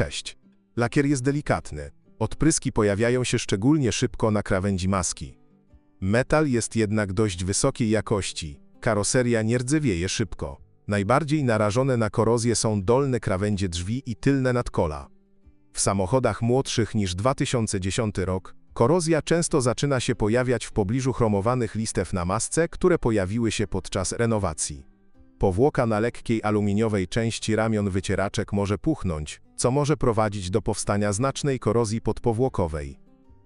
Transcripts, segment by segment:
Cześć. Lakier jest delikatny. Odpryski pojawiają się szczególnie szybko na krawędzi maski. Metal jest jednak dość wysokiej jakości. Karoseria nie rdzewieje szybko. Najbardziej narażone na korozję są dolne krawędzie drzwi i tylne nadkola. W samochodach młodszych niż 2010 rok korozja często zaczyna się pojawiać w pobliżu chromowanych listew na masce, które pojawiły się podczas renowacji. Powłoka na lekkiej aluminiowej części ramion wycieraczek może puchnąć, co może prowadzić do powstania znacznej korozji podpowłokowej.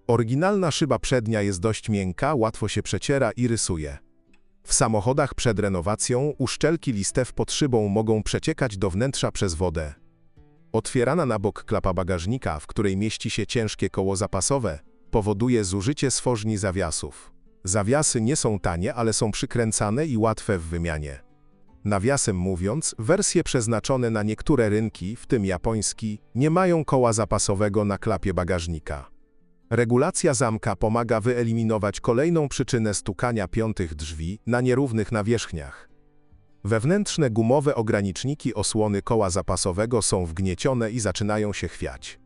Oryginalna szyba przednia jest dość miękka, łatwo się przeciera i rysuje. W samochodach przed renowacją uszczelki listew pod szybą mogą przeciekać do wnętrza przez wodę. Otwierana na bok klapa bagażnika, w której mieści się ciężkie koło zapasowe, powoduje zużycie sfożni zawiasów. Zawiasy nie są tanie, ale są przykręcane i łatwe w wymianie. Nawiasem mówiąc, wersje przeznaczone na niektóre rynki, w tym japoński, nie mają koła zapasowego na klapie bagażnika. Regulacja zamka pomaga wyeliminować kolejną przyczynę stukania piątych drzwi na nierównych nawierzchniach. Wewnętrzne gumowe ograniczniki osłony koła zapasowego są wgniecione i zaczynają się chwiać.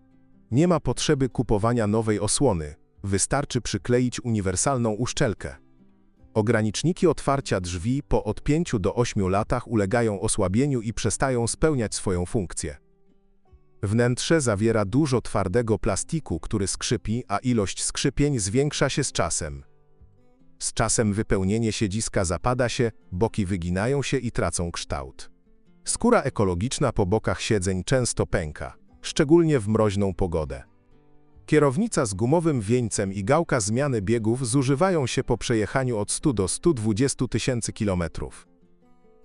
Nie ma potrzeby kupowania nowej osłony, wystarczy przykleić uniwersalną uszczelkę. Ograniczniki otwarcia drzwi po od 5 do 8 latach ulegają osłabieniu i przestają spełniać swoją funkcję. Wnętrze zawiera dużo twardego plastiku, który skrzypi, a ilość skrzypień zwiększa się z czasem. Z czasem wypełnienie siedziska zapada się, boki wyginają się i tracą kształt. Skóra ekologiczna po bokach siedzeń często pęka, szczególnie w mroźną pogodę. Kierownica z gumowym wieńcem i gałka zmiany biegów zużywają się po przejechaniu od 100 do 120 tysięcy kilometrów.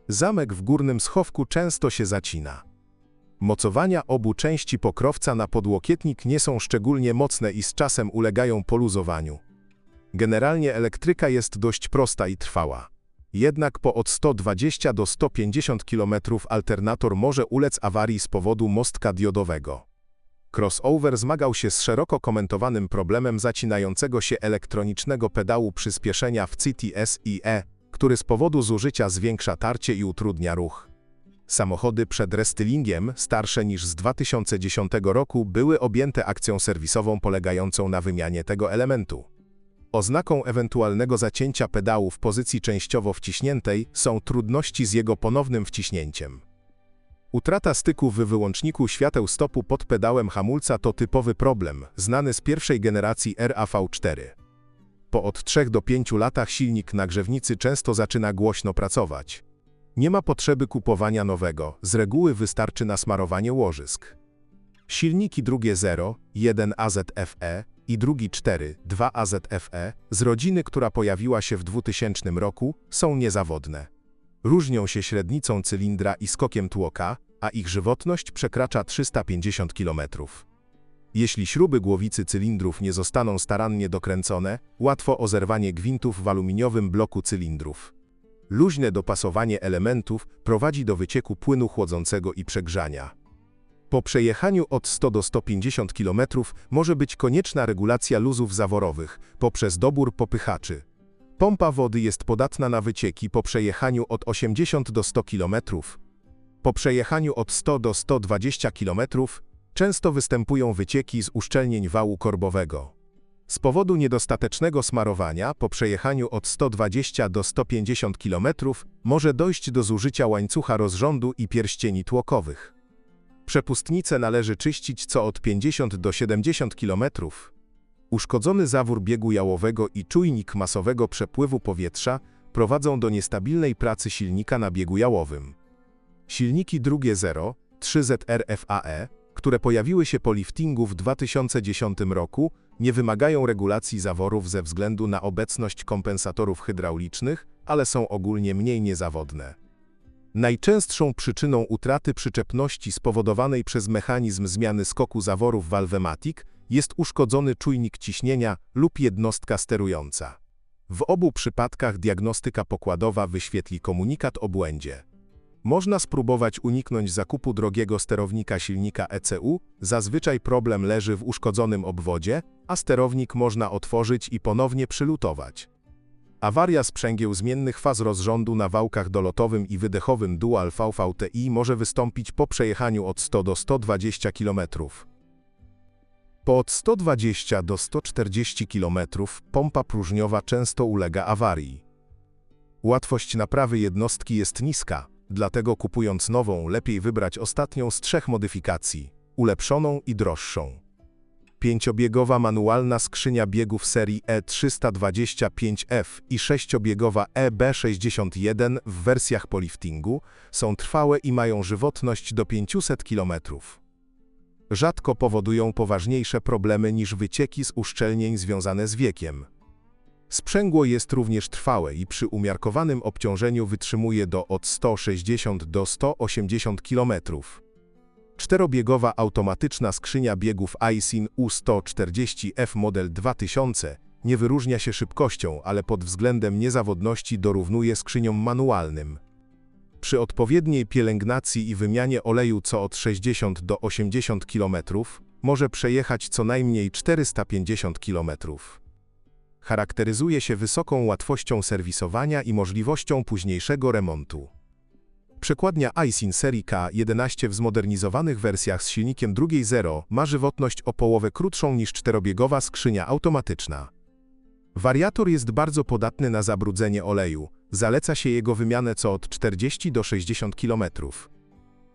Zamek w górnym schowku często się zacina. Mocowania obu części pokrowca na podłokietnik nie są szczególnie mocne i z czasem ulegają poluzowaniu. Generalnie elektryka jest dość prosta i trwała. Jednak po od 120 do 150 km alternator może ulec awarii z powodu mostka diodowego. Crossover zmagał się z szeroko komentowanym problemem zacinającego się elektronicznego pedału przyspieszenia w CTS i E, który z powodu zużycia zwiększa tarcie i utrudnia ruch. Samochody przed restylingiem, starsze niż z 2010 roku, były objęte akcją serwisową polegającą na wymianie tego elementu. Oznaką ewentualnego zacięcia pedału w pozycji częściowo wciśniętej są trudności z jego ponownym wciśnięciem. Utrata styku w wyłączniku świateł stopu pod pedałem hamulca to typowy problem, znany z pierwszej generacji RAV4. Po od 3 do 5 latach silnik nagrzewnicy często zaczyna głośno pracować. Nie ma potrzeby kupowania nowego, z reguły wystarczy nasmarowanie łożysk. Silniki drugie 0, 1 AZFE i drugi 4, 2 AZFE z rodziny, która pojawiła się w 2000 roku, są niezawodne. Różnią się średnicą cylindra i skokiem tłoka, a ich żywotność przekracza 350 km. Jeśli śruby głowicy cylindrów nie zostaną starannie dokręcone, łatwo o zerwanie gwintów w aluminiowym bloku cylindrów. Luźne dopasowanie elementów prowadzi do wycieku płynu chłodzącego i przegrzania. Po przejechaniu od 100 do 150 km może być konieczna regulacja luzów zaworowych poprzez dobór popychaczy. Pompa wody jest podatna na wycieki po przejechaniu od 80 do 100 km. Po przejechaniu od 100 do 120 km często występują wycieki z uszczelnień wału korbowego. Z powodu niedostatecznego smarowania po przejechaniu od 120 do 150 km może dojść do zużycia łańcucha rozrządu i pierścieni tłokowych. Przepustnicę należy czyścić co od 50 do 70 km. Uszkodzony zawór biegu jałowego i czujnik masowego przepływu powietrza prowadzą do niestabilnej pracy silnika na biegu jałowym. Silniki drugie 0, 3ZRFAE, które pojawiły się po liftingu w 2010 roku, nie wymagają regulacji zaworów ze względu na obecność kompensatorów hydraulicznych, ale są ogólnie mniej niezawodne. Najczęstszą przyczyną utraty przyczepności spowodowanej przez mechanizm zmiany skoku zaworów Valvematic jest uszkodzony czujnik ciśnienia lub jednostka sterująca. W obu przypadkach diagnostyka pokładowa wyświetli komunikat o błędzie. Można spróbować uniknąć zakupu drogiego sterownika silnika ECU, zazwyczaj problem leży w uszkodzonym obwodzie, a sterownik można otworzyć i ponownie przylutować. Awaria sprzęgieł zmiennych faz rozrządu na wałkach dolotowym i wydechowym Dual VVTi może wystąpić po przejechaniu od 100 do 120 km. Po od 120 do 140 km pompa próżniowa często ulega awarii. Łatwość naprawy jednostki jest niska, dlatego kupując nową lepiej wybrać ostatnią z trzech modyfikacji, ulepszoną i droższą. Pięciobiegowa manualna skrzynia biegów serii E325F i sześciobiegowa EB61 w wersjach po liftingu są trwałe i mają żywotność do 500 km. Rzadko powodują poważniejsze problemy niż wycieki z uszczelnień związane z wiekiem. Sprzęgło jest również trwałe i przy umiarkowanym obciążeniu wytrzymuje do od 160 do 180 km. Czterobiegowa automatyczna skrzynia biegów Aisin U140F model 2000 nie wyróżnia się szybkością, ale pod względem niezawodności dorównuje skrzyniom manualnym. Przy odpowiedniej pielęgnacji i wymianie oleju co od 60 do 80 km może przejechać co najmniej 450 km. Charakteryzuje się wysoką łatwością serwisowania i możliwością późniejszego remontu. Przekładnia Aisin serii K11 w zmodernizowanych wersjach z silnikiem 2.0 ma żywotność o połowę krótszą niż czterobiegowa skrzynia automatyczna. Wariator jest bardzo podatny na zabrudzenie oleju, zaleca się jego wymianę co od 40 do 60 km.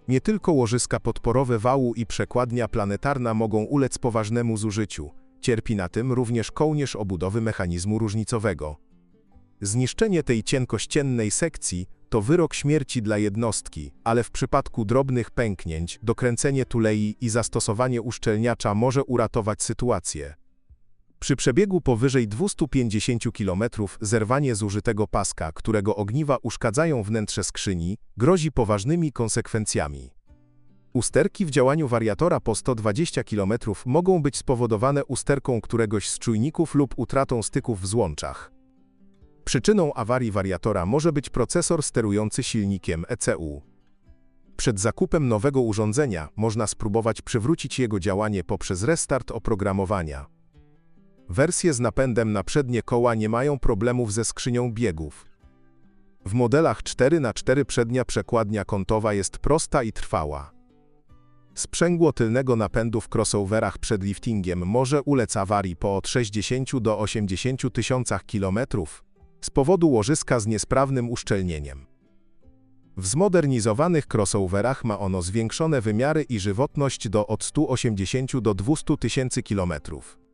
Nie tylko łożyska podporowe wału i przekładnia planetarna mogą ulec poważnemu zużyciu, cierpi na tym również kołnierz obudowy mechanizmu różnicowego. Zniszczenie tej cienkościennej sekcji to wyrok śmierci dla jednostki, ale w przypadku drobnych pęknięć dokręcenie tulei i zastosowanie uszczelniacza może uratować sytuację. Przy przebiegu powyżej 250 km zerwanie zużytego paska, którego ogniwa uszkadzają wnętrze skrzyni, grozi poważnymi konsekwencjami. Usterki w działaniu wariatora po 120 km mogą być spowodowane usterką któregoś z czujników lub utratą styków w złączach. Przyczyną awarii wariatora może być procesor sterujący silnikiem ECU. Przed zakupem nowego urządzenia można spróbować przywrócić jego działanie poprzez restart oprogramowania. Wersje z napędem na przednie koła nie mają problemów ze skrzynią biegów. W modelach 4x4 przednia przekładnia kątowa jest prosta i trwała. Sprzęgło tylnego napędu w crossoverach przed liftingiem może ulec awarii po od 60 do 80 tysiącach kilometrów, z powodu łożyska z niesprawnym uszczelnieniem. W zmodernizowanych crossoverach ma ono zwiększone wymiary i żywotność do od 180 do 200 tysięcy kilometrów.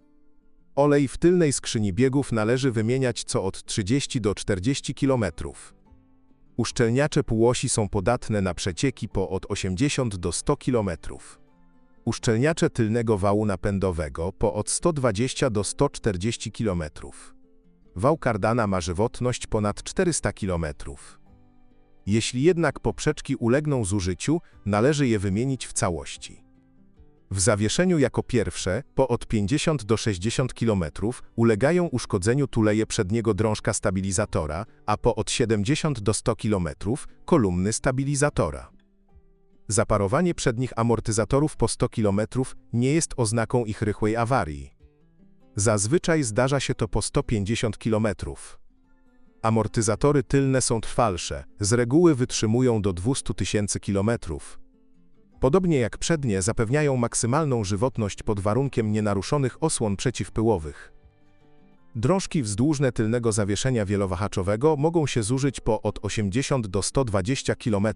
Olej w tylnej skrzyni biegów należy wymieniać co od 30 do 40 km. Uszczelniacze półosi są podatne na przecieki po od 80 do 100 km. Uszczelniacze tylnego wału napędowego po od 120 do 140 km. Wał kardana ma żywotność ponad 400 km. Jeśli jednak poprzeczki ulegną zużyciu, należy je wymienić w całości. W zawieszeniu jako pierwsze, po od 50 do 60 km, ulegają uszkodzeniu tuleje przedniego drążka stabilizatora, a po od 70 do 100 km kolumny stabilizatora. Zaparowanie przednich amortyzatorów po 100 km nie jest oznaką ich rychłej awarii. Zazwyczaj zdarza się to po 150 km. Amortyzatory tylne są trwalsze, z reguły wytrzymują do 200 tysięcy km. Podobnie jak przednie, zapewniają maksymalną żywotność pod warunkiem nienaruszonych osłon przeciwpyłowych. Drążki wzdłużne tylnego zawieszenia wielowahaczowego mogą się zużyć po od 80 do 120 km.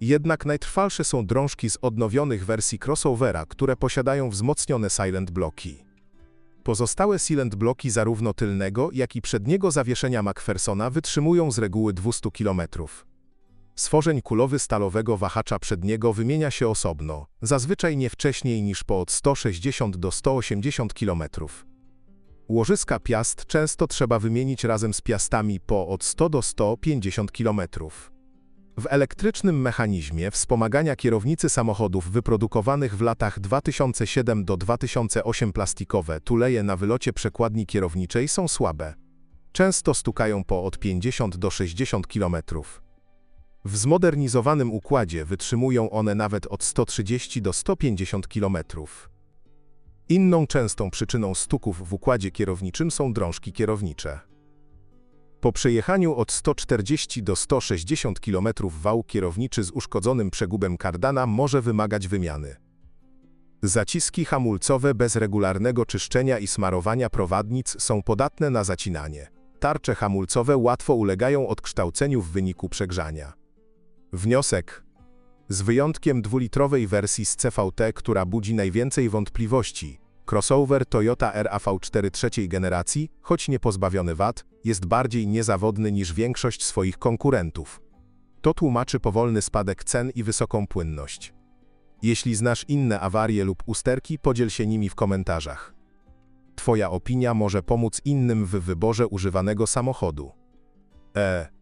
Jednak najtrwalsze są drążki z odnowionych wersji crossovera, które posiadają wzmocnione silent bloki. Pozostałe silent bloki zarówno tylnego, jak i przedniego zawieszenia McPhersona wytrzymują z reguły 200 km. Stworzeń kulowy stalowego wahacza przedniego wymienia się osobno, zazwyczaj nie wcześniej niż po od 160 do 180 km. Łożyska piast często trzeba wymienić razem z piastami po od 100 do 150 km. W elektrycznym mechanizmie wspomagania kierownicy samochodów wyprodukowanych w latach 2007 do 2008 plastikowe tuleje na wylocie przekładni kierowniczej są słabe. Często stukają po od 50 do 60 km. W zmodernizowanym układzie wytrzymują one nawet od 130 do 150 km. Inną częstą przyczyną stuków w układzie kierowniczym są drążki kierownicze. Po przejechaniu od 140 do 160 km wał kierowniczy z uszkodzonym przegubem kardana może wymagać wymiany. Zaciski hamulcowe bez regularnego czyszczenia i smarowania prowadnic są podatne na zacinanie. Tarcze hamulcowe łatwo ulegają odkształceniu w wyniku przegrzania. Wniosek. Z wyjątkiem dwulitrowej wersji z CVT, która budzi najwięcej wątpliwości, crossover Toyota RAV4 trzeciej generacji, choć nie pozbawiony wad, jest bardziej niezawodny niż większość swoich konkurentów. To tłumaczy powolny spadek cen i wysoką płynność. Jeśli znasz inne awarie lub usterki, podziel się nimi w komentarzach. Twoja opinia może pomóc innym w wyborze używanego samochodu. E.